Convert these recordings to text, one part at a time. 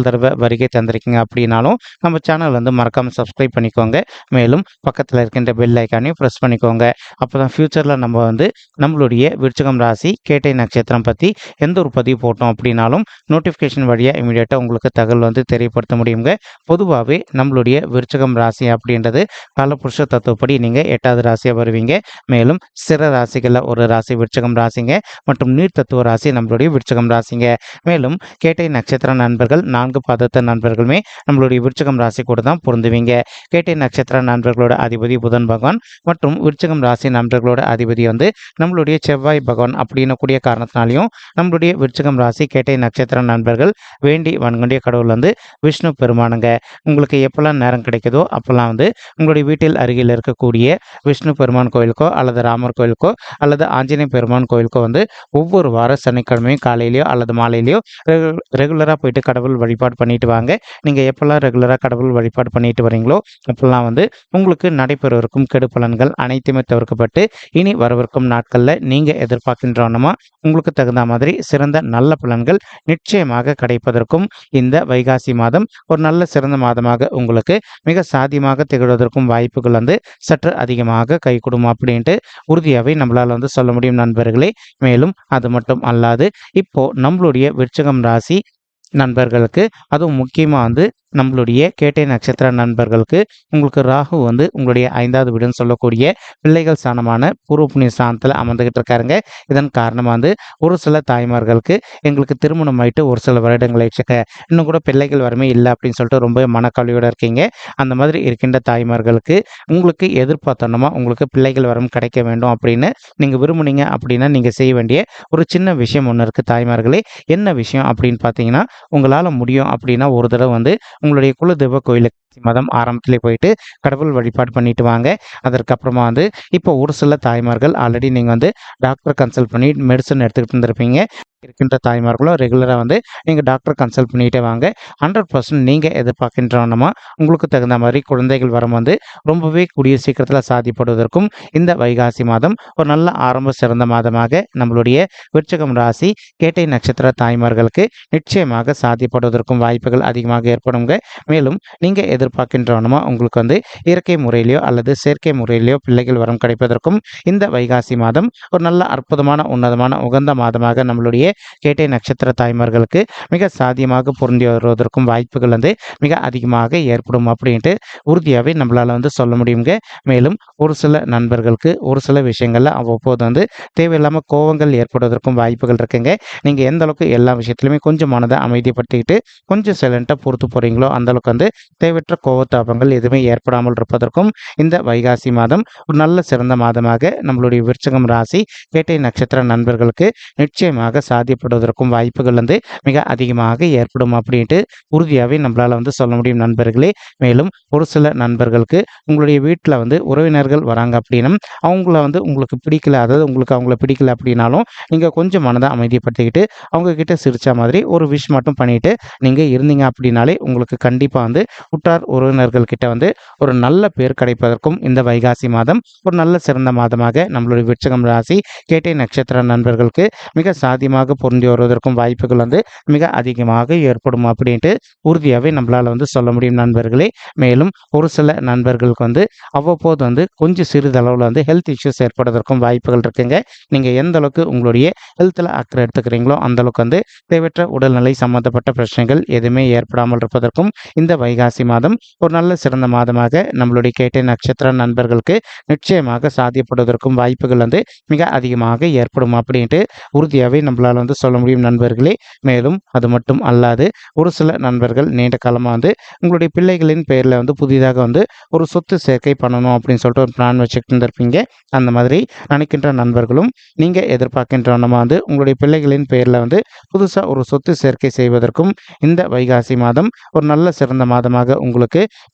தடவை வருகை தந்திருக்கீங்க அப்படின்னாலும் நம்ம சேனல் வந்து மறக்காமல் சப்ஸ்கிரைப் பண்ணிக்கோங்க. மேலும் பக்கத்தில் இருக்கின்ற பெல் ஐக்கானையும் ப்ரெஸ் பண்ணிக்கோங்க. அப்போ தான் ஃப்யூச்சரில் நம்ம வந்து நம்மளுடைய விருச்சகம் ராசி கேட்டை நட்சத்திரம் பற்றி எந்த ஒரு பதிவு போட்டோம் அப்படின்னாலும் நோட்டிஃபிகேஷன் வழியாக இமீடியட்டாக உங்களுக்கு தகவல் வந்து தெரியப்படுத்த முடியுங்க. பொதுவாகவே நம்மளுடைய விருச்சகம் ராசி அப்படின்றது காலபுருஷ தத்துவப்படி நீங்கள் எட்டாவது ராசியாக வருவீங்க. மேலும் சிற ராசிகளில் ஒரு ராசி விருச்சகம் ராசிங்க மற்றும் நீர் தத்துவ ராசி நம்மளுடைய விருச்சகம் ராசிங்க. மேலும் கேட்டை நட்சத்திர நண்பர்கள் நான்கு பாதத்த நண்பர்களுமே நம்மளுடைய விருச்சகம் ராசி கூட தான் பொருந்துவீங்க. கேட்டை நட்சத்திர நண்பர்களோட அதிபதி புதன் பகவான் மற்றும் விருச்சகம் ராசி நண்பர்களோட அதிபதி வந்து நம்மளுடைய செவ்வாய் பகவான் அப்படின்னு கூடிய காரணத்தினாலையும் நம்மளுடைய விருச்சகம் ராசி கேட்டை நட்சத்திர நண்பர்கள் வேண்டி வன்கொண்டிய கடவுள் வந்து விஷ்ணு பெருமானுங்க. உங்களுக்கு எப்போல்லாம் நேரம் கிடைக்குதோ அப்போல்லாம் வந்து உங்களுடைய வீட்டில் அருகில் இருக்கக்கூடிய விஷ்ணு பெருமான் கோயிலுக்கோ அல்லது ராமர் கோயிலுக்கோ அல்லது ஆஞ்சநேய பெருமான் கோயிலுக்கோ வந்து ஒவ்வொரு வாரம் சனிக்கிழமையும் காலையிலையோ அல்லது மாலையிலையோ ரெகுலராக போயிட்டு கடவுள் வழிபாடு பண்ணிட்டு வாங்க. நீங்கள் எப்போல்லாம் ரெகுலராக கடவுள் வழிபாடு பண்ணிட்டு வரீங்களோ அப்போல்லாம் வந்து உங்களுக்கு நடைபெறவிருக்கும் கெடு பலன்கள் அனைத்துமே தவிர்க்கப்பட்டு இனி வரவிருக்கும் நாட்களில் நீங்கள் எதிர்பார்க்கின்றோன்னமா உங்களுக்கு தகுந்த மாதிரி சிறந்த நல்ல பலன்கள் நிச்சயமாக கிடைப்பதற்கும் இந்த வைகாசி மாதம் ஒரு நல்ல சிறந்த மாதமாக உங்களுக்கு மிக சாதியமாக திகழ்வதற்கும் வாய்ப்புகள் வந்து சற்று அதிகமாக கை அப்படின்ட்டு உறுதியாகவே நம்மளால் வந்து சொல்ல முடியும் நண்பர்களே. மேலும் அது மட்டும் அல்லாது இப்போ நம்மளுடைய விருச்சகம் ராசி நண்பர்களுக்கு. அதுவும் முக்கியமாக வந்து நம்மளுடைய கேட்டை நட்சத்திர நண்பர்களுக்கு உங்களுக்கு ராகு வந்து உங்களுடைய ஐந்தாவது வீடுன்னு சொல்லக்கூடிய பிள்ளைகள் ஸ்தானமான பூர்வ புண்ணிய ஸ்தானத்தில் அமர்ந்துகிட்டு இருக்காருங்க. இதன் காரணமாக வந்து ஒரு சில தாய்மார்களுக்கு எங்களுக்கு திருமணம் ஆயிட்டு ஒரு சில வருடங்கள் ஆயிடுச்சுக்க இன்னும் கூட பிள்ளைகள் வரமே இல்லை அப்படின்னு சொல்லிட்டு ரொம்ப மனக்கவலையோடு இருக்கீங்க. அந்த மாதிரி இருக்கின்ற தாய்மார்களுக்கு உங்களுக்கு எதிர்பார்த்தனமா உங்களுக்கு பிள்ளைகள் வரம் கிடைக்க வேண்டும் அப்படின்னு நீங்கள் விரும்புனீங்க அப்படின்னா நீங்கள் செய்ய வேண்டிய ஒரு சின்ன விஷயம் ஒன்று இருக்குது தாய்மார்களே. என்ன விஷயம் அப்படின்னு பார்த்தீங்கன்னா உங்களால் முடியும் அப்படின்னா ஒரு தடவை வந்து உங்களுடைய குலதெய்வ கோயிலுக்கு மதம் ஆரம்பத்திலே போயிட்டு கடவுள் வழிபாடு பண்ணிட்டு வாங்க. அதற்கப்புறமா வந்து இப்போ ஒரு சில தாய்மார்கள் ஆல்ரெடி நீங்கள் வந்து டாக்டர் கன்சல்ட் பண்ணி மெடிசன் எடுத்துக்கிட்டு இருந்திருப்பீங்க இருக்கின்ற தாய்மார்களும் ரெகுலராக வந்து நீங்கள் டாக்டர் கன்சல்ட் பண்ணிகிட்டே வாங்க. ஹண்ட்ரட் பர்சன்ட் நீங்கள் எதிர்பார்க்கின்றோன்னமா உங்களுக்கு தகுந்த மாதிரி குழந்தைகள் வரம் வந்து ரொம்பவே கூடிய சீக்கிரத்தில் சாதிப்படுவதற்கும் இந்த வைகாசி மாதம் ஒரு நல்ல ஆரம்ப சிறந்த மாதமாக நம்மளுடைய விருச்சகம் ராசி கேட்டை நட்சத்திர தாய்மார்களுக்கு நிச்சயமாக சாதிப்படுவதற்கும் வாய்ப்புகள் அதிகமாக ஏற்படுங்க. மேலும் நீங்கள் எதிர்பார்க்கின்றவனுமோ உங்களுக்கு வந்து இயற்கை முறையிலையோ அல்லது செயற்கை முறையிலையோ பிள்ளைகள் வரம் கிடைப்பதற்கும் இந்த வைகாசி மாதம் ஒரு நல்ல அற்புதமான உன்னதமான உகந்த மாதமாக நம்மளுடைய கேட்டை நட்சத்திர தாய்மார்களுக்கு மிக சாத்தியமாக பொருந்தி வருவதற்கும் வாய்ப்புகள் வந்து மிக அதிகமாக ஏற்படும் அப்படின்ட்டு உறுதியாகவே நம்மளால் வந்து சொல்ல முடியுங்க. மேலும் ஒரு சில நண்பர்களுக்கு ஒரு சில விஷயங்களில் அவ்வப்போது வந்து தேவையில்லாமல் கோவங்கள் ஏற்படுவதற்கும் வாய்ப்புகள் இருக்குங்க. நீங்கள் எந்த அளவுக்கு எல்லா விஷயத்துலையுமே கொஞ்சம் மனதை அமைதிப்படுத்திக்கிட்டு கொஞ்சம் சைலண்ட்டாக பொறுத்து போகிறீங்களோ அந்த அளவுக்கு வந்து தேவையற்ற கோவத்தாபங்கள் எதுவுமே ஏற்படாமல் இருப்பதற்கும் இந்த வைகாசி மாதம் ஒரு நல்ல சிறந்த மாதமாக நம்மளுடைய விருச்சகம் ராசி கேட்டை நட்சத்திர நண்பர்களுக்கு நிச்சயமாக சாத்தியப்படுவதற்கும் வாய்ப்புகள் வந்து மிக அதிகமாக ஏற்படும் அப்படின்ட்டு உறுதியாகவே நம்மளால் வந்து சொல்ல முடியும் நண்பர்களே. மேலும் ஒரு சில நண்பர்களுக்கு உங்களுடைய வீட்டில் வந்து உறவினர்கள் வராங்க அப்படின்னும் அவங்கள வந்து உங்களுக்கு பிடிக்கல அதாவது உங்களுக்கு அவங்கள பிடிக்கல அப்படின்னாலும் நீங்கள் கொஞ்சம் மனதை அமைதிப்படுத்திக்கிட்டு அவங்க கிட்ட சிரிச்ச மாதிரி ஒரு விஷ் மட்டும் பண்ணிட்டு நீங்கள் இருந்தீங்க அப்படின்னாலே உங்களுக்கு கண்டிப்பாக வந்து உற்றார் உறவினர்கள் கிட்ட வந்து ஒரு நல்ல பேர் கிடைப்பதற்கும் இந்த வைகாசி மாதம் ஒரு நல்ல சிறந்த மாதமாக நம்மளுடைய விருச்சகம் ராசி கேட்டை நட்சத்திர நண்பர்களுக்கு மிக சாதியமாக பொருந்தி வருவதற்கும் வாய்ப்புகள் வந்து மிக அதிகமாக ஏற்படும் அப்படின்ட்டு உறுதியாகவே நம்மளால் வந்து சொல்ல முடியும் நண்பர்களே. மேலும் ஒரு சில நண்பர்களுக்கு வந்து அவ்வப்போது வந்து கொஞ்சம் சிறிதளவில் வந்து ஹெல்த் இஷ்யூஸ் ஏற்படுவதற்கும் வாய்ப்புகள் இருக்குங்க. நீங்கள் எந்த அளவுக்கு உங்களுடைய ஹெல்த்தில் அக்கறை எடுத்துக்கிறீங்களோ அந்தளவுக்கு வந்து தேவையற்ற உடல்நிலை சம்பந்தப்பட்ட பிரச்சனைகள் எதுவுமே ஏற்படாமல் இருப்பதற்கும் இந்த வைகாசி மாதம் மாதம் ஒரு நல்ல சிறந்த மாதமாக நம்மளுடைய கேட்டை நட்சத்திர நண்பர்களுக்கு நிச்சயமாக சாத்தியப்படுவதற்கும் வாய்ப்புகள் வந்து மிக அதிகமாக ஏற்படும் அப்படின்ட்டு உறுதியாகவே நம்மளால் வந்து சொல்ல முடியும் நண்பர்களே. மேலும் அது மட்டும் அல்லாது ஒரு சில நண்பர்கள் நீண்ட காலமாக வந்து உங்களுடைய பிள்ளைகளின் பெயரில் வந்து புதிதாக வந்து ஒரு சொத்து சேர்க்கை பண்ணணும் அப்படின்னு சொல்லிட்டு ஒரு பிளான் வச்சுக்கிட்டு இருந்திருப்பீங்க. அந்த மாதிரி நினைக்கின்ற நண்பர்களும் நீங்கள் எதிர்பார்க்கின்ற நம்ம வந்து உங்களுடைய பிள்ளைகளின் பெயரில் வந்து புதுசாக ஒரு சொத்து சேர்க்கை செய்வதற்கும் இந்த வைகாசி மாதம் ஒரு நல்ல சிறந்த மாதமாக உங்களுக்கு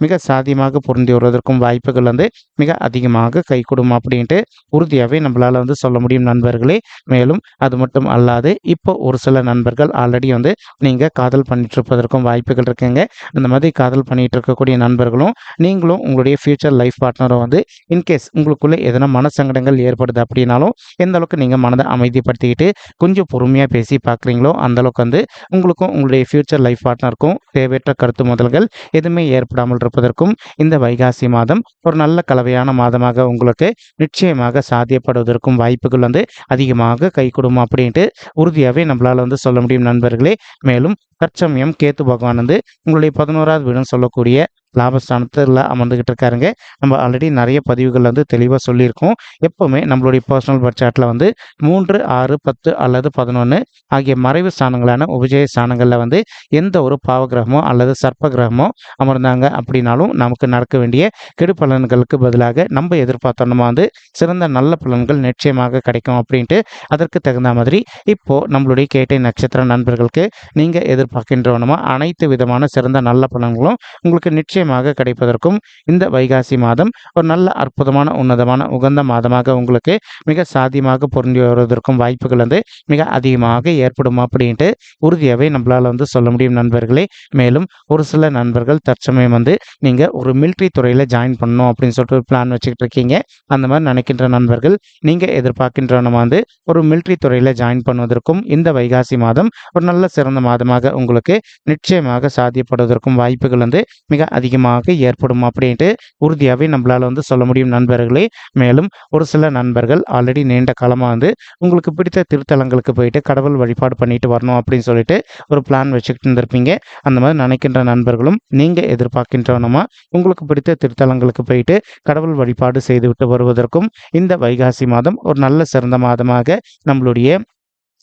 மிக சாத்தியமாக பொருந்தி வருவதற்கும் வாய்ப்புகள் வந்து மிக அதிகமாக கைகூடும் அப்படின்ட்டு உறுதியாகவே நம்மளால் வந்து சொல்ல முடியும் நண்பர்களே. மேலும் அது மட்டும் அல்லாது இப்போ ஒரு சில நண்பர்கள் ஆல்ரெடி வந்து நீங்கள் காதல் பண்ணிட்டு இருப்பதற்கும் வாய்ப்புகள் இருக்குங்க. அந்த மாதிரி காதல் பண்ணிட்டு இருக்கக்கூடிய நண்பர்களும் நீங்களும் உங்களுடைய ஃபியூச்சர் லைஃப் பார்ட்னரும் வந்து இன்கேஸ் உங்களுக்குள்ளே எதனா மனசங்கடங்கள் ஏற்படுது அப்படின்னாலும் எந்த அளவுக்கு நீங்கள் மனதை அமைதிப்படுத்திக்கிட்டு கொஞ்சம் பொறுமையாக பேசி பார்க்குறீங்களோ அந்த அளவுக்கு வந்து உங்களுக்கும் உங்களுடைய ஃபியூச்சர் லைஃப் பார்ட்னருக்கும் தேவையற்ற கருத்து முதல்கள் எதுவுமே ஏற்படாமல் இருப்பதற்கும் இந்த வைகாசி மாதம் ஒரு நல்ல கலவையான மாதமாக உங்களுக்கு நிச்சயமாக சாத்தியப்படுவதற்கும் வாய்ப்புகள் வந்து அதிகமாக கைகூடும் அப்படின்ட்டு உறுதியாகவே நம்மளால் வந்து சொல்ல முடியும் நண்பர்களே. மேலும் தற்சமயம் கேத்து பகவான் வந்து உங்களுடைய பதினோராவது வீடுன்னு சொல்லக்கூடிய லாபஸ்தானத்தில் அமர்ந்துக்கிட்டு இருக்காருங்க. நம்ம ஆல்ரெடி நிறைய பதிவுகள் வந்து தெளிவாக சொல்லியிருக்கோம். எப்போவுமே நம்மளுடைய பர்சனல் பட்ஜெட்டில் வந்து மூன்று ஆறு பத்து அல்லது பதினொன்று ஆகிய மறைவு ஸ்தானங்களான உபஜய ஸ்தானங்களில் வந்து எந்த ஒரு பாவகிரகமோ அல்லது சர்ப்ப கிரகமோ அமர்ந்தாங்க அப்படின்னாலும் நமக்கு நடக்க வேண்டிய கெடு பலன்களுக்கு பதிலாக நம்ம எதிர்பார்த்தோம்னா வந்து சிறந்த நல்ல பலன்கள் நிச்சயமாக கிடைக்கும் அப்படின்ட்டு அதற்கு தகுந்த மாதிரி இப்போது நம்மளுடைய கேட்டை நட்சத்திர நண்பர்களுக்கு நீங்கள் எதிர்பார்க்கின்றவனமா? அனைத்து விதமான சிறந்த நல்ல பலன்களும் உங்களுக்கு நிச்சயம் நிச்சயமாக கிடைப்பதற்கும் இந்த வைகாசி மாதம் ஒரு நல்ல அற்புதமான உன்னதமான உகந்த மாதமாக உங்களுக்கு மிக சாத்தியமாக பொருந்தி வருவதற்கும் வாய்ப்புகள் வந்து மிக அதிகமாக ஏற்படும் அப்படின்ட்டு உறுதியாகவே நம்மளால் வந்து சொல்ல முடியும் நண்பர்களே. மேலும் ஒரு சில நண்பர்கள் தற்சமயம் வந்து நீங்கள் ஒரு மிலிட்ரி துறையில் ஜாயின் பண்ணணும் அப்படின்னு சொல்லிட்டு ஒரு பிளான் வச்சுக்கிட்டு இருக்கீங்க. அந்த மாதிரி நினைக்கின்ற நண்பர்கள் நீங்கள் எதிர்பார்க்கின்ற நம்ம வந்து ஒரு மிலிட்ரி துறையில் ஜாயின் பண்ணுவதற்கும் இந்த வைகாசி மாதம் ஒரு நல்ல சிறந்த மாதமாக உங்களுக்கு நிச்சயமாக சாத்தியப்படுவதற்கும் வாய்ப்புகள் வந்து மிக அதிக அதிகமாக ஏற்படும் அப்படின்ட்டு உறுதியாகவே நம்மளால் வந்து சொல்ல முடியும் நண்பர்களே. மேலும் ஒரு சில நண்பர்கள் ஆல்ரெடி நீண்ட காலமாக வந்து உங்களுக்கு பிடித்த திருத்தலங்களுக்கு போயிட்டு கடவுள் வழிபாடு பண்ணிட்டு வரணும் அப்படின்னு சொல்லிட்டு ஒரு பிளான் வச்சுக்கிட்டு இருந்திருப்பீங்க. அந்த மாதிரி நினைக்கின்ற நண்பர்களும் நீங்கள் எதிர்பார்க்கின்றவனமா உங்களுக்கு பிடித்த திருத்தலங்களுக்கு போயிட்டு கடவுள் வழிபாடு செய்துவிட்டு வருவதற்கும் இந்த வைகாசி மாதம் ஒரு நல்ல சிறந்த மாதமாக நம்மளுடைய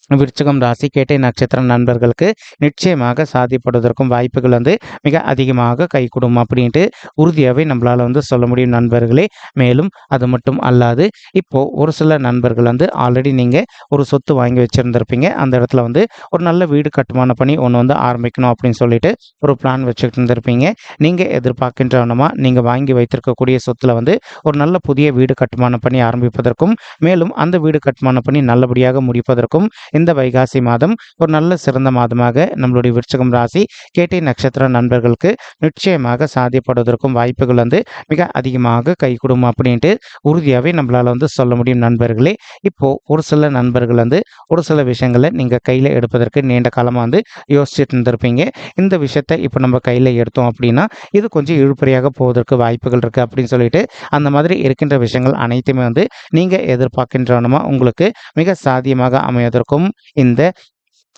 விருச்சகம் ராசி கேட்டை நட்சத்திரம் நண்பர்களுக்கு நிச்சயமாக சாதிப்படுவதற்கும் வாய்ப்புகள் வந்து மிக அதிகமாக கைகூடும் அப்படின்ட்டு உறுதியாகவே நம்மளால் வந்து சொல்ல முடியும் நண்பர்களே. மேலும் அது மட்டும் அல்லாது இப்போது ஒரு சில நண்பர்கள் வந்து ஆல்ரெடி நீங்கள் ஒரு சொத்து வாங்கி வச்சுருந்துருப்பீங்க. அந்த இடத்துல வந்து ஒரு நல்ல வீடு கட்டுமான பணி ஒன்று வந்து ஆரம்பிக்கணும் அப்படின்னு சொல்லிட்டு ஒரு பிளான் வச்சுக்கிட்டு இருந்திருப்பீங்க. நீங்கள் எதிர்பார்க்கின்றவனமாக நீங்கள் வாங்கி வைத்திருக்கக்கூடிய சொத்தில் வந்து ஒரு நல்ல புதிய வீடு கட்டுமான பணி ஆரம்பிப்பதற்கும் மேலும் அந்த வீடு கட்டுமான பணி நல்லபடியாக முடிப்பதற்கும் இந்த வைகாசி மாதம் ஒரு நல்ல சிறந்த மாதமாக நம்மளுடைய விருச்சகம் ராசி கேட்டை நட்சத்திர நண்பர்களுக்கு நிச்சயமாக சாத்தியப்படுவதற்கும் வாய்ப்புகள் வந்து மிக அதிகமாக கைகூடும் அப்படின்ட்டு உறுதியாகவே நம்மளால் வந்து சொல்ல முடியும் நண்பர்களே. இப்போது ஒரு சில நண்பர்கள் வந்து ஒரு சில விஷயங்களை நீங்கள் கையில் எடுப்பதற்கு நீண்ட காலமாக வந்து யோசிச்சுட்டு இருந்திருப்பீங்க. இந்த விஷயத்தை இப்போ நம்ம கையில் எடுத்தோம் அப்படின்னா இது கொஞ்சம் இழுபறியாக போவதற்கு வாய்ப்புகள் இருக்குது அப்படின்னு சொல்லிட்டு அந்த மாதிரி இருக்கின்ற விஷயங்கள் அனைத்துமே வந்து நீங்கள் எதிர்பார்க்கின்றனமா உங்களுக்கு மிக சாத்தியமாக அமைவதற்கும் இந்த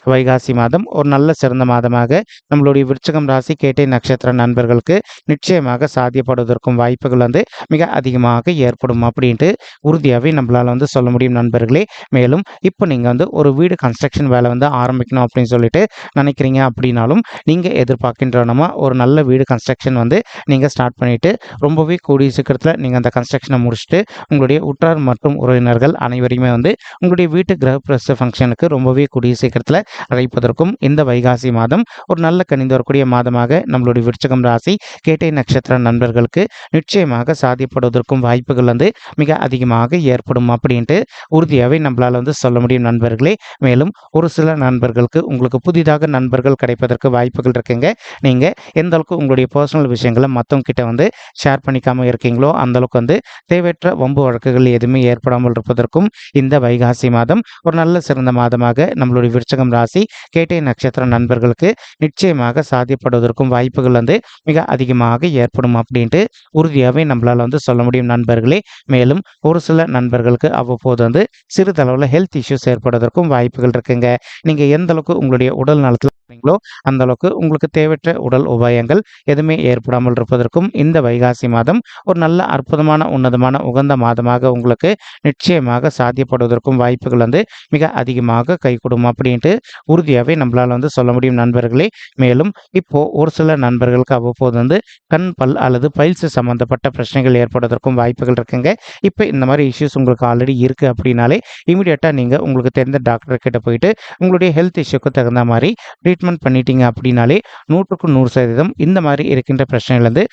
வைகாசி மாதம் ஒரு நல்ல சிறந்த மாதமாக நம்மளுடைய விருச்சகம் ராசி கேட்டை நட்சத்திர நண்பர்களுக்கு நிச்சயமாக சாத்தியப்படுவதற்கும் வாய்ப்புகள் வந்து மிக அதிகமாக ஏற்படும் அப்படின்ட்டு உறுதியாகவே நம்மளால் வந்து சொல்ல முடியும் நண்பர்களே. மேலும் இப்போ நீங்கள் வந்து ஒரு வீடு கன்ஸ்ட்ரக்ஷன் வேலை வந்து ஆரம்பிக்கணும் அப்படின்னு சொல்லிட்டு நினைக்கிறீங்க அப்படின்னாலும் நீங்கள் எதிர்பார்க்கின்றனமா ஒரு நல்ல வீடு கன்ஸ்ட்ரக்ஷன் வந்து நீங்கள் ஸ்டார்ட் பண்ணிவிட்டு ரொம்பவே கூடிய சீக்கிரத்தில் நீங்கள் அந்த கன்ஸ்ட்ரக்ஷனை முடிச்சுட்டு உங்களுடைய உற்றார் மற்றும் உறவினர்கள் அனைவரையுமே வந்து உங்களுடைய வீட்டு கிரகப்பிரச ஃபங்க்ஷனுக்கு ரொம்பவே கூடிய சீக்கிரத்தில் அழைப்பதற்கும் இந்த வைகாசி மாதம் ஒரு நல்ல கணிந்து வரக்கூடிய மாதமாக நம்மளுடைய விருச்சகம் ராசி கேட்டை நட்சத்திர நண்பர்களுக்கு நிச்சயமாக சாதிப்படுவதற்கும் வாய்ப்புகள் வந்து மிக அதிகமாக ஏற்படும் அப்படின்ட்டு உறுதியாகவே நம்மளால் வந்து சொல்ல முடியும் நண்பர்களே. மேலும் ஒரு சில நண்பர்களுக்கு உங்களுக்கு புதிதாக நண்பர்கள் கிடைப்பதற்கு வாய்ப்புகள் இருக்குங்க. நீங்கள் எந்த அளவுக்கு உங்களுடைய பர்சனல் விஷயங்களை மற்றவங்க கிட்ட வந்து ஷேர் பண்ணிக்காமல் இருக்கீங்களோ அந்த அளவுக்கு வந்து தேவையற்ற வம்பு வழக்குகள் எதுவுமே ஏற்படாமல் இருப்பதற்கும் இந்த வைகாசி மாதம் ஒரு நல்ல சிறந்த மாதமாக நம்மளுடைய விருச்சகம் ராசி கேட்டை நட்சத்திர நண்பர்களுக்கு நிச்சயமாக சாத்தியப்படுவதற்கும் வாய்ப்புகள் வந்து மிக அதிகமாக ஏற்படும் அப்படின்ட்டு உறுதியாகவே நம்மளால் வந்து சொல்ல முடியும் நண்பர்களே. மேலும் ஒரு சில நண்பர்களுக்கு அவ்வப்போது வந்து சிறிதளவில் ஹெல்த் இஷ்யூஸ் ஏற்படுவதற்கும் வாய்ப்புகள் இருக்குங்க. நீங்கள் எந்த அளவுக்கு உங்களுடைய உடல் நலத்தில் ங்களோ அந்த அளவுக்கு உங்களுக்கு தேவையற்ற உடல் உபாயங்கள் எதுவுமே ஏற்படாமல் இருப்பதற்கும் இந்த வைகாசி மாதம் ஒரு நல்ல அற்புதமான உன்னதமான உகந்த மாதமாக உங்களுக்கு நிச்சயமாக சாத்தியப்படுவதற்கும் வாய்ப்புகள் வந்து மிக அதிகமாக கை அப்படின்ட்டு உறுதியாகவே நம்மளால் வந்து சொல்ல முடியும் நண்பர்களே. மேலும் இப்போ ஒரு சில நண்பர்களுக்கு அவ்வப்போது வந்து கண் பல் அல்லது பயிற்சி சம்பந்தப்பட்ட பிரச்சனைகள் ஏற்படுவதற்கும் வாய்ப்புகள் இருக்குங்க. இப்போ இந்த மாதிரி இஷ்யூஸ் உங்களுக்கு ஆல்ரெடி இருக்குது அப்படின்னாலே இமீடியட்டாக நீங்கள் உங்களுக்கு தெரிந்த டாக்டர் கிட்ட போயிட்டு உங்களுடைய ஹெல்த் இஷ்யூக்கு தகுந்த மாதிரி ட்ரீட்மெண்ட் பண்ணிட்டீங்க அப்படின்னாலே நூற்றுக்கு நூறு சதவீதம் இந்த மாதிரி இருக்கின்ற பிரச்சனையிலேருந்து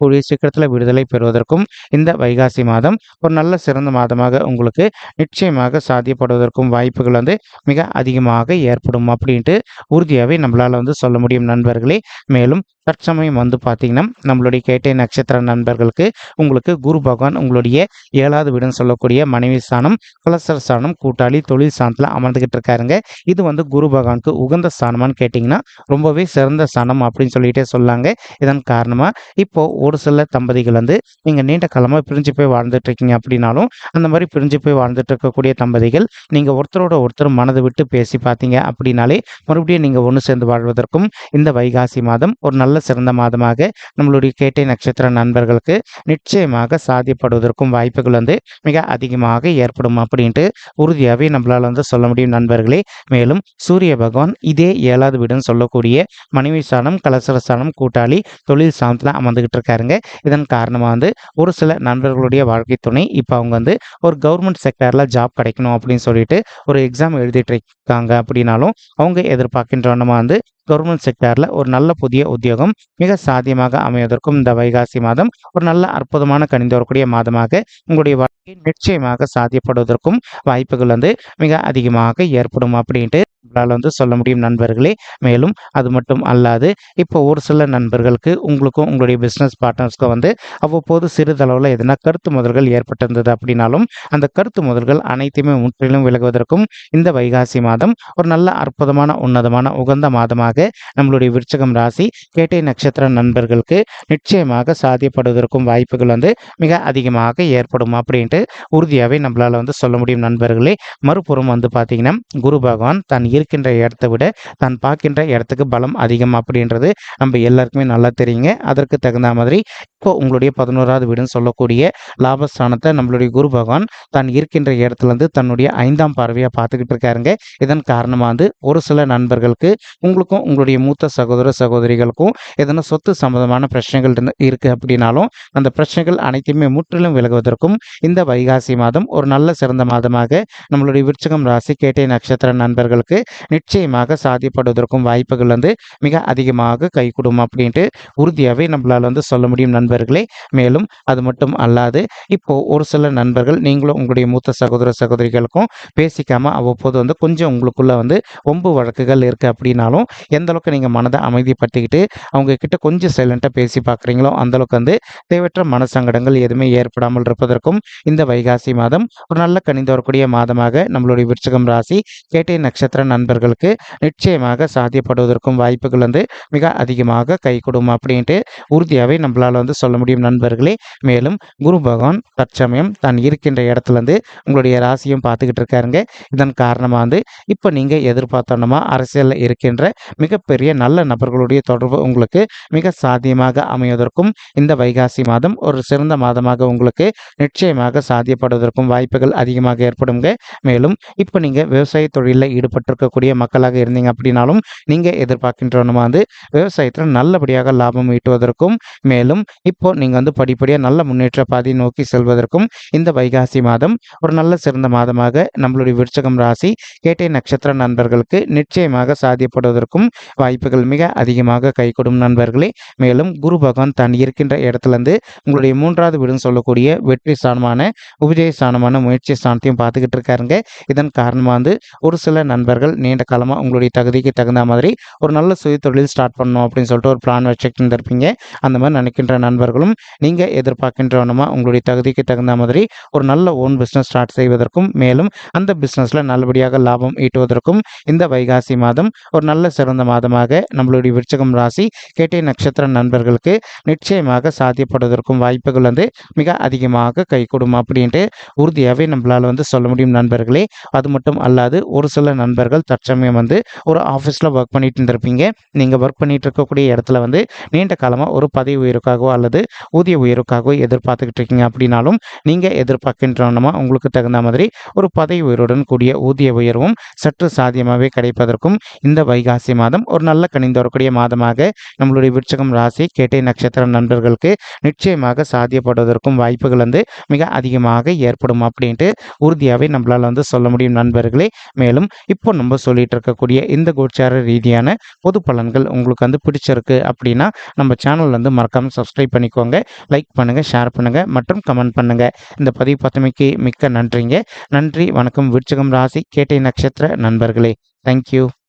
கூடிய சீக்கிரத்தில் விடுதலை பெறுவதற்கும் இந்த வைகாசி மாதம் ஒரு நல்ல சிறந்த மாதமாக உங்களுக்கு நிச்சயமாக சாத்தியப்படுவதற்கும் வாய்ப்புகள் வந்து மிக அதிகமாக ஏற்படும் அப்படின்ட்டு உறுதியாகவே நம்மளால் வந்து சொல்ல முடியும் நண்பர்களே. மேலும் தற்சமயம் வந்து பார்த்தீங்கன்னா நம்மளுடைய கேட்டை நட்சத்திர நண்பர்களுக்கு உங்களுக்கு குரு பகவான் உங்களுடைய ஏழாவது வீடுன்னு சொல்லக்கூடிய மனைவி ஸ்தானம் கலசர் ஸ்தானம் கூட்டாளி தொழில் ஸ்தானத்தில் அமர்ந்துகிட்டு இருக்காருங்க. இது வந்து குரு பகவானுக்கு உகந்த ஸ்தானமானு கேட்டிங்கன்னா ரொம்பவே சிறந்த ஸ்தானம் அப்படின்னு சொல்லிகிட்டே சொல்லாங்க. இதன் காரணமாக இப்போது ஒரு சில தம்பதிகள் வந்து நீங்கள் நீண்ட காலமாக பிரிஞ்சு போய் வாழ்ந்துட்டு இருக்கீங்க அப்படின்னாலும் அந்த மாதிரி பிரிஞ்சு போய் வாழ்ந்துட்டு இருக்கக்கூடிய தம்பதிகள் நீங்கள் ஒருத்தரோட ஒருத்தர் மனதை விட்டு பேசி பார்த்தீங்க அப்படின்னாலே மறுபடியும் நீங்கள் ஒன்று சேர்ந்து வாழ்வதற்கும் இந்த வைகாசி மாதம் ஒரு நல்ல சிறந்த மாதமாக நம்மளுடைய கேட்டை நட்சத்திர நண்பர்களுக்கு நிச்சயமாக சாதிப்படுவதற்கும் வாய்ப்புகள் வந்து மிக அதிகமாக ஏற்படும் அப்படின்ட்டு உறுதியாகவே நம்மளால் வந்து சொல்ல முடியும் நண்பர்களே. மேலும் சூரிய பகவான் இதே ஏழாவது வீடுன்னு சொல்லக்கூடிய மனைவி ஸ்தானம் கலசர ஸ்தானம் கூட்டாளி தொழில் ஸ்தானத்தில் அமர்ந்துகிட்டு இருக்காருங்க. இதன் காரணமாக வந்து ஒரு சில நண்பர்களுடைய வாழ்க்கை துணை இப்போ அவங்க வந்து ஒரு கவர்மெண்ட் செக்டரில் ஜாப் கிடைக்கணும் அப்படின்னு சொல்லிட்டு ஒரு எக்ஸாம் எழுதிட்டு இருக்காங்க அப்படின்னாலும் அவங்க எதிர்பார்க்கின்றவனமாக வந்து கவர்மெண்ட் செக்டாரில் ஒரு நல்ல புதிய உத்தியோகம் மிக சாத்தியமாக அமைவதற்கும் இந்த வைகாசி மாதம் ஒரு நல்ல அற்புதமான கணிந்து வரக்கூடிய மாதமாக உங்களுடைய வாழ்க்கை நிச்சயமாக சாத்தியப்படுவதற்கும் வாய்ப்புகள் வந்து மிக அதிகமாக ஏற்படும் அப்படின்ட்டு நம்மளால் வந்து சொல்ல முடியும் நண்பர்களே. மேலும் அது மட்டும் அல்லாது இப்போ ஒரு சில நண்பர்களுக்கு உங்களுக்கும் உங்களுடைய பிஸ்னஸ் பார்ட்னர்ஸ்க்கும் வந்து அவ்வப்போது சிறிதளவில் எதனா கருத்து முதல்கள் ஏற்பட்டிருந்தது அப்படின்னாலும் அந்த கருத்து முதல்கள் அனைத்தையுமே முற்றிலும் விலகுவதற்கும் இந்த வைகாசி மாதம் ஒரு நல்ல அற்புதமான உன்னதமான உகந்த மாதமாக நம்மளுடைய விருச்சகம் ராசி கேட்டை நட்சத்திர நண்பர்களுக்கு நிச்சயமாக சாத்தியப்படுவதற்கும் வாய்ப்புகள் வந்து மிக அதிகமாக ஏற்படும் அப்படின்ட்டு உறுதியாகவே நம்மளால் வந்து சொல்ல முடியும் நண்பர்களே. மறுபுறம் வந்து பார்த்தீங்கன்னா குரு பகவான் தன் இருக்கின்ற இடத்தை விட தான் பார்க்கின்ற இடத்துக்கு பலம் அதிகம் அப்படின்றது நம்ம எல்லாருக்குமே நல்லா தெரியுங்க. அதற்கு தகுந்த மாதிரி இப்போ உங்களுடைய பதினோராவது வீடுன்னு சொல்லக்கூடிய லாபஸ்தானத்தை நம்மளுடைய குரு பகவான் தான் இருக்கின்ற இடத்துலேருந்து தன்னுடைய ஐந்தாம் பார்வையாக பார்த்துக்கிட்டு இருக்காருங்க. இதன் காரணமாக வந்து ஒரு சில நண்பர்களுக்கு உங்களுக்கும் உங்களுடைய மூத்த சகோதர சகோதரிகளுக்கும் எதனா சொத்து சம்பந்தமான பிரச்சனைகள் இருக்குது அப்படின்னாலும் அந்த பிரச்சனைகள் அனைத்தையுமே முற்றிலும் விலகுவதற்கும் இந்த வைகாசி மாதம் ஒரு நல்ல சிறந்த மாதமாக நம்மளுடைய விருச்சகம் ராசி கேட்டை நட்சத்திர நண்பர்களுக்கு நிச்சயமாக சாதிப்படுவதற்கும் வாய்ப்புகள் வந்து மிக அதிகமாக கைகூடும் அப்படின்ட்டு உறுதியாகவே நம்மளால் வந்து சொல்ல முடியும் நண்பர்களே. மேலும் அது மட்டும் அல்லாது இப்போ ஒரு சில நண்பர்கள் நீங்களும் உங்களுடைய மூத்த சகோதர சகோதரிகளுக்கும் பேசிக்காம அவ்வப்போது வந்து கொஞ்சம் உங்களுக்குள்ளே வந்து ஒம்பு வழக்குகள் இருக்கு அப்படின்னாலும் எந்த அளவுக்கு நீங்கள் மனதை அமைதிப்படுத்திக்கிட்டு அவங்க கிட்ட கொஞ்சம் சைலண்ட்டாக பேசி பார்க்குறீங்களோ அந்த அளவுக்கு வந்து தேவையற்ற மனசங்கடங்கள் எதுவுமே ஏற்படாமல் இருப்பதற்கும் இந்த வைகாசி மாதம் ஒரு நல்ல கணிந்து வரக்கூடிய மாதமாக நம்மளுடைய விருச்சகம் ராசி கேட்டை நட்சத்திர நண்பர்களுக்கு நிச்சயமாக சாத்தியப்படுவதற்கும் வாய்ப்புகள் வந்து மிக அதிகமாக கை கொடுக்கும் அப்படின்ட்டு உறுதியாகவே நம்மளால் வந்து சொல்ல முடியும் நண்பர்களே. மேலும் குரு பகவான் தற்சமயம் தான் இருக்கின்ற இடத்துல இருந்து உங்களுடைய ராசியும் பார்த்துக்கிட்டு இருக்காருங்க. இதன் காரணமாக வந்து இப்போ நீங்கள் எதிர்பார்த்தோன்னா அரசியலில் இருக்கின்ற மிகப்பெரிய நல்ல நபர்களுடைய தொடர்பு உங்களுக்கு மிக சாத்தியமாக அமைவதற்கும் இந்த வைகாசி மாதம் ஒரு சிறந்த மாதமாக உங்களுக்கு நிச்சயமாக சாத்தியப்படுவதற்கும் வாய்ப்புகள் அதிகமாக ஏற்படுங்க மேலும் இப்போ நீங்கள் விவசாய தொழிலில் இருக்கக்கூடிய மக்களாக இருந்தீங்க அப்படின்னாலும் நீங்கள் எதிர்பார்க்கின்றவனுமா வந்து விவசாயத்தில் நல்லபடியாக லாபம் ஈட்டுவதற்கும் மேலும் இப்போ நீங்கள் வந்து படிப்படியாக நல்ல முன்னேற்ற பாதை நோக்கி செல்வதற்கும் இந்த வைகாசி மாதம் ஒரு நல்ல சிறந்த மாதமாக நம்மளுடைய விருச்சகம் ராசி கேட்டை நட்சத்திர நண்பர்களுக்கு நிச்சயமாக சாத்தியப்படுவதற்கும் வாய்ப்புகள் மிக அதிகமாக கைகூடும் நண்பர்களே. மேலும் குரு பகவான் தான் இருக்கின்ற இடத்துலேருந்து உங்களுடைய மூன்றாவது வீடுன்னு சொல்லக்கூடிய வெற்றி ஸ்தானமான உபஜய ஸ்தானமான முயற்சி ஸ்தானத்தையும் பார்த்துக்கிட்டு இருக்காருங்க. இதன் காரணமாக வந்து ஒரு சில நண்பர்கள் நீண்ட காலமாக உங்களுடைய தகுதிக்கு தகுந்த மாதிரி ஒரு நல்ல சுய தொழில் ஸ்டார்ட் பண்ணணும் அப்படின்னு சொல்லிட்டு ஒரு பிளான் வச்சுட்டு இருந்திருப்பீங்க. அந்த மாதிரி நினைக்கின்ற நண்பர்களும் நீங்கள் எதிர்பார்க்கின்றவனமாக உங்களுடைய தகுதிக்கு தகுந்த மாதிரி ஒரு நல்ல ஓன் பிஸ்னஸ் ஸ்டார்ட் செய்வதற்கும் மேலும் அந்த பிஸ்னஸில் நல்லபடியாக லாபம் ஈட்டுவதற்கும் இந்த வைகாசி மாதம் ஒரு நல்ல சிறந்த மாதமாக நம்மளுடைய விருச்சகம் ராசி கேட்டை நட்சத்திர நண்பர்களுக்கு நிச்சயமாக சாத்தியப்படுவதற்கும் வாய்ப்புகள் வந்து மிக அதிகமாக கைகூடும் அப்படின்ட்டு உறுதியாகவே நம்மளால் வந்து சொல்ல முடியும் நண்பர்களே. அது மட்டும் அல்லாது ஒரு சில நண்பர்கள் நண்பர்கள் தற்சமயம் வந்து ஒரு ஆஃபீஸில் ஒர்க் பண்ணிட்டு இருந்திருப்பீங்க நீங்கள் ஒர்க் பண்ணிட்டு இருக்கக்கூடிய இடத்துல வந்து நீண்ட காலமாக ஒரு பதவி உயர்வுக்காகவோ அல்லது ஊதிய உயர்வுக்காகவோ எதிர்பார்த்துக்கிட்டு இருக்கீங்க அப்படின்னாலும் நீங்கள் எதிர்பார்க்கின்றனமா உங்களுக்கு தகுந்த மாதிரி ஒரு பதவி உயர்வுடன் கூடிய ஊதிய உயர்வும் சற்று சாத்தியமாகவே கிடைப்பதற்கும் இந்த வைகாசி மாதம் ஒரு நல்ல கணிந்து வரக்கூடிய மாதமாக நம்மளுடைய விருச்சகம் ராசி கேட்டை நட்சத்திர நண்பர்களுக்கு நிச்சயமாக சாத்தியப்படுவதற்கும் வாய்ப்புகள் வந்து மிக அதிகமாக ஏற்படும் அப்படின்ட்டு உறுதியாகவே நம்மளால் வந்து சொல்ல முடியும் நண்பர்களே. மேலும் இப்போ நம்ம சொல்லிட்டு இருக்கக்கூடிய இந்த கோச்சார ரீதியான பொது பலன்கள் உங்களுக்கு வந்து பிடிச்சிருக்கு அப்படின்னா நம்ம சேனல் வந்து மறக்காமல் சப்ஸ்கிரைப் பண்ணிக்கோங்க லைக் பண்ணுங்கள் ஷேர் பண்ணுங்கள் மற்றும் கமெண்ட் பண்ணுங்கள் இந்த பதிவு பத்தமைக்கு மிக்க நன்றிங்க. நன்றி வணக்கம் விருச்சகம் ராசி கேட்டை நட்சத்திர நண்பர்களே. தேங்க்யூ